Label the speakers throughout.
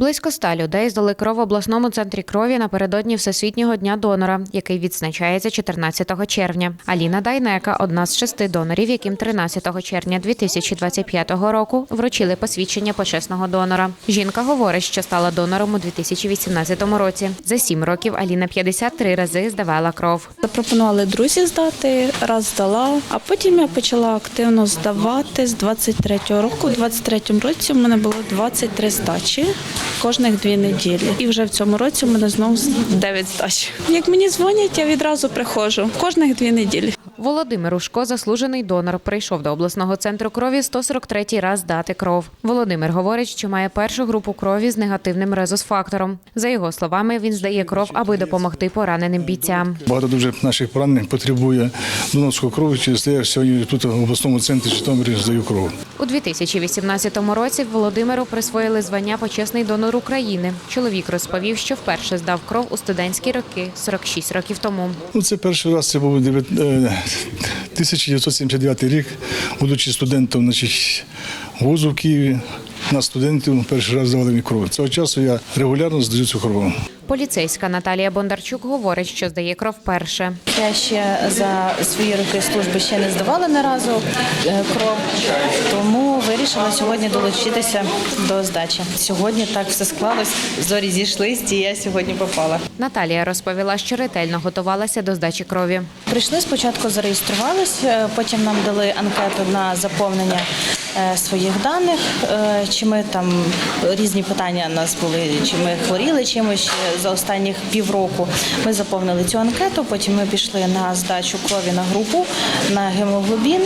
Speaker 1: Близько ста людей здали кров в обласному центрі крові напередодні Всесвітнього дня донора, який відзначається 14 червня. Аліна Дайнека одна з шести донорів, яким 13 червня 2025 року вручили посвідчення почесного донора. Жінка говорить, що стала донором у 2018 році. За сім років Аліна 53 рази здавала кров.
Speaker 2: Запропонували друзі здати, раз здала, а потім я почала активно здавати з 23-го року. У 23-му році в мене було 23 здачі кожних дві неділі. І вже в цьому році у мене знову 9 здач. Як мені дзвонять, я відразу приходжу кожних дві неділі.
Speaker 1: Володимир Ушко, заслужений донор, прийшов до обласного центру крові 143 раз дати кров. Володимир говорить, що має першу групу крові з негативним резус-фактором. За його словами, він здає кров, аби допомогти пораненим бійцям.
Speaker 3: Багато дуже наших поранених потребує донорської крові. Через те я сьогодні тут в обласному центрі Житомирі здаю кров.
Speaker 1: У 2018 році Володимиру присвоїли звання почесний донор України. Чоловік розповів, що вперше здав кров у студентські роки 46 років тому.
Speaker 3: Ну, це перший раз, це був 1979 рік, будучи студентом значить, вузу в Києві. На студентів перший раз здавали мені кров. Цього часу я регулярно здаю цю кров.
Speaker 1: Поліцейська Наталія Бондарчук говорить, що здає кров перше.
Speaker 4: Я ще за свої роки служби ще не здавала ні разу е, кров, тому вирішила сьогодні долучитися до здачі. Сьогодні так все склалось, зорі зійшлись, і я сьогодні попала.
Speaker 1: Наталія розповіла, що ретельно готувалася до здачі крові.
Speaker 4: Прийшли спочатку, зареєструвались, е, потім нам дали анкету на заповнення е, своїх даних. Е, Чи ми там різні питання у нас були, чи ми хворіли чимось за останніх півроку. Ми заповнили цю анкету, потім ми пішли на здачу крові на групу, на гемоглобін,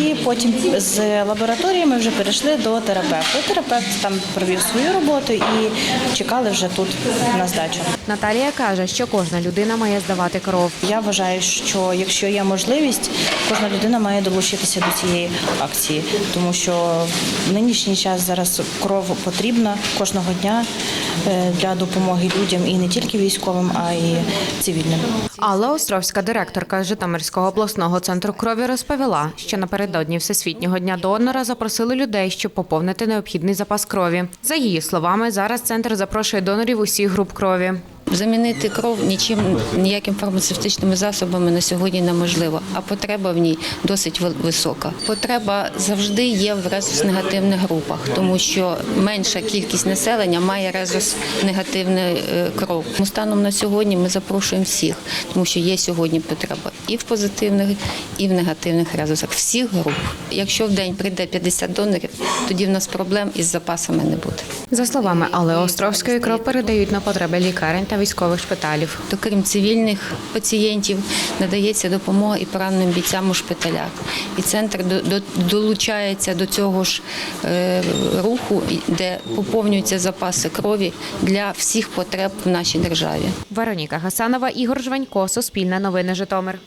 Speaker 4: і потім з лабораторії ми вже перейшли до терапевта. Терапевт там провів свою роботу і чекали вже тут на здачу.
Speaker 1: Наталія каже, що кожна людина має здавати кров.
Speaker 4: Я вважаю, що якщо є можливість, кожна людина має долучитися до цієї акції, тому що в нинішній час зараз кров потрібна кожного дня е, для допомоги людям і не тільки військовим, а й цивільним.
Speaker 1: Алла Островська, директорка Житомирського обласного центру крові, розповіла, що напередодні Всесвітнього дня донора запросили людей, щоб поповнити необхідний запас крові. За її словами, зараз центр запрошує донорів усіх груп крові.
Speaker 5: Замінити кров нічим ніяким фармацевтичними засобами на сьогодні неможливо, а потреба в ній досить висока. Потреба завжди є в резус-негативних групах, тому що менша кількість населення має резус-негативну е, кров. Станом на сьогодні ми запрошуємо всіх, тому що є сьогодні потреба і в позитивних, і в негативних резусах всіх груп. Якщо в день прийде 50 донорів, тоді в нас проблем із запасами не буде.
Speaker 1: За словами Алли Островської, кров передають на потреби лікарень та військових шпиталів.
Speaker 5: То крім цивільних пацієнтів надається допомога і пораненим бійцям у шпиталях. І центр до- до- долучається до цього ж е, руху, де поповнюються запаси крові для всіх потреб в нашій державі.
Speaker 1: Вероніка Гасанова, Ігор Жванько, Суспільне новини Житомир.